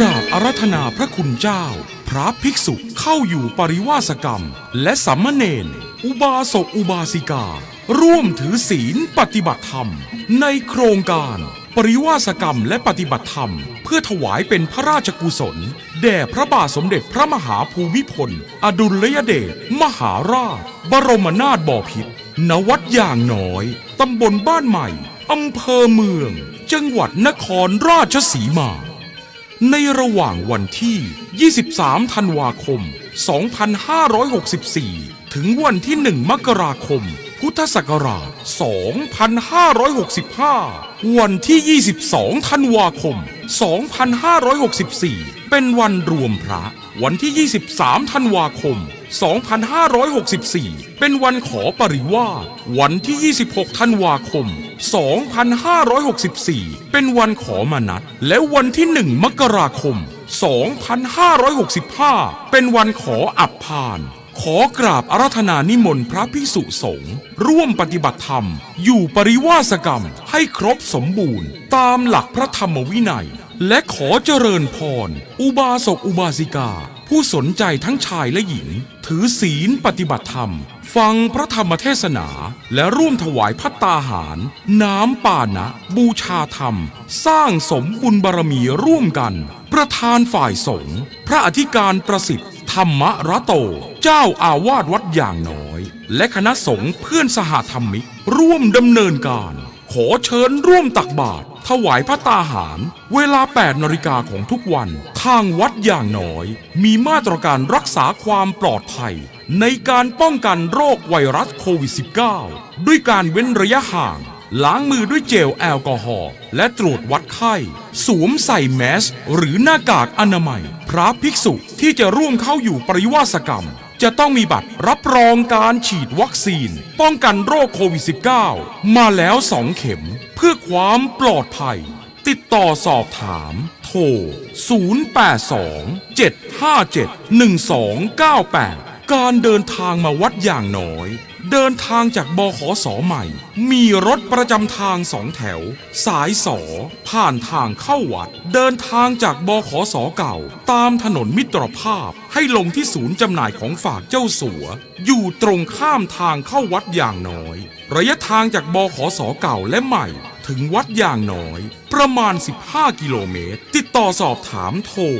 กราบอารัธนาพระคุณเจ้า พระภิกษุเข้าอยู่ปริวาสกรรม และสัมมเนนอุบาสกอุบาสิกา ร่วมถือศีลปฏิบัติธรรม ในโครงการ ปริวาสกรรมและปฏิบัติธรรม เพื่อถวายเป็นพระราชกุศล แด่พระบาทสมเด็จพระมหาภูมิพล อดุลยเดชมหาราช บรมนาถบพิตรณวัดอย่างน้อยตำบลบ้านใหม่อำเภอเมือง จังหวัดนครราชสีมา ในระหว่างวันที่ 23 ธันวาคม 2564 ถึงวันที่ 1 มกราคม พุทธศักราช 2565 วันที่ 22 ธันวาคม 2564 เป็นวันรวมพระ วันที่ 23 ธันวาคม 2564 เป็นวันขอปริวาสวันที่ 26 ธันวาคม 2564 เป็นวันขอมานัด และวันที่ 1 มกราคม 2565 เป็นวันขออับพานขอกราบอารัธนานิมนต์พระพิสุสงฆ์ร่วมปฏิบัติธรรม อยู่ปริวาสกรรมให้ครบสมบูรณ์ ตามหลักพระธรรมวินัย และขอเจริญพร อุบาสกอุบาสิกา ผู้สนใจทั้งชายและหญิง ถือศีลปฏิบัติธรรม ฟังพระธรรมเทศนาและร่วมถวายพัตตาหาร น้ำป่านะบูชาธรรม สร้างสมบุญบารมีร่วมกัน ประธานฝ่ายสงฆ์พระอธิการประสิทธิ์ธรรมระโต เจ้าอาวาสวัดอย่างน้อย และคณะสงฆ์เพื่อนสหธรรมิก ร่วมดำเนินการ ขอเชิญร่วมตักบาตร ถวายพระตาหาร เวลา 8นาฬิกาของทุกวัน ทางวัดอย่างน้อย มีมาตรการรักษาความปลอดภัย ในการป้องกันโรคไวรัสโควิด -19 ด้วยการเว้นระยะห่าง ล้างมือด้วยเจลแอลกอฮอล์และตรวจวัดไข้ สวมใส่แมส หรือหน้ากากอนามัย พระภิกษุที่จะร่วมเข้าอยู่ปริวาสกรรม จะต้องมีบัตรรับรองการฉีดวัคซีน ป้องกันโรคโควิด -19 มาแล้ว 2 เข็มเพื่อความปลอดภัย ติดต่อสอบถาม โทร 082 757 1298 การเดินทางมาวัดอย่างน้อย เดินทางจากบขสใหม่ มีรถประจำทางสองแถว สายสอผ่านทางเข้าวัด เดินทางจากบขสเก่า ตามถนนมิตรภาพ ให้ลงที่ศูนย์จำหน่ายของฝากเจ้าสัว อยู่ตรงข้ามทางเข้าวัดอย่างน้อย ระยะทางจากบขสเก่าและใหม่ ถึงวัดอย่างน้อย ประมาณ 15 กิโลเมตร ติดต่อสอบถามโทร 080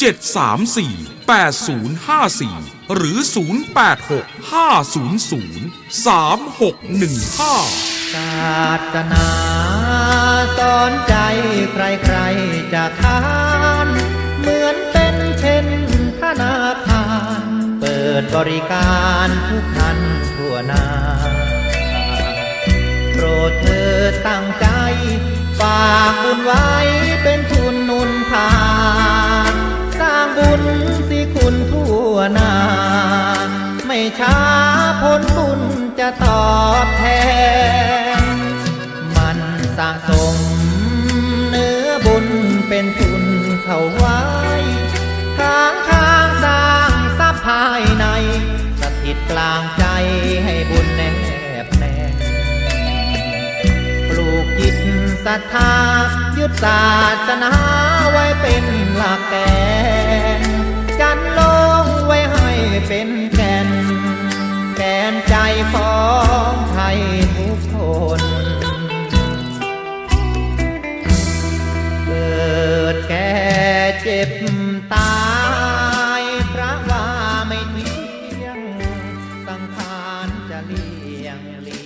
734 8054 หรือ 086 500 3615 ศาสนาสอนใจใครๆจะทานเหมือนเป็นเช่นธนาคาร เปิดบริการทุกท่านทั่วนา ตั้งใจ ฝากบุญไว้เป็นทุนนุนทาสร้างบุญสิคุณทั่วนา ไม่ช้าผลบุญจะตอบแทน มันสะสมเนื้อบุญเป็นทุนเข้าไว้ค้างค้างสร้างทรัพย์ภายในสถิตกลางใจให้บุญแน ศรัทธายึดศาสนาไว้เป็นหลักแกนกันลงไว้ให้เป็นแกนแกนใจของไทยทุกคนเกิดแก่เจ็บตายพระว่าไม่เที่ยงสังขารจะเลี่ยงเลี่ยง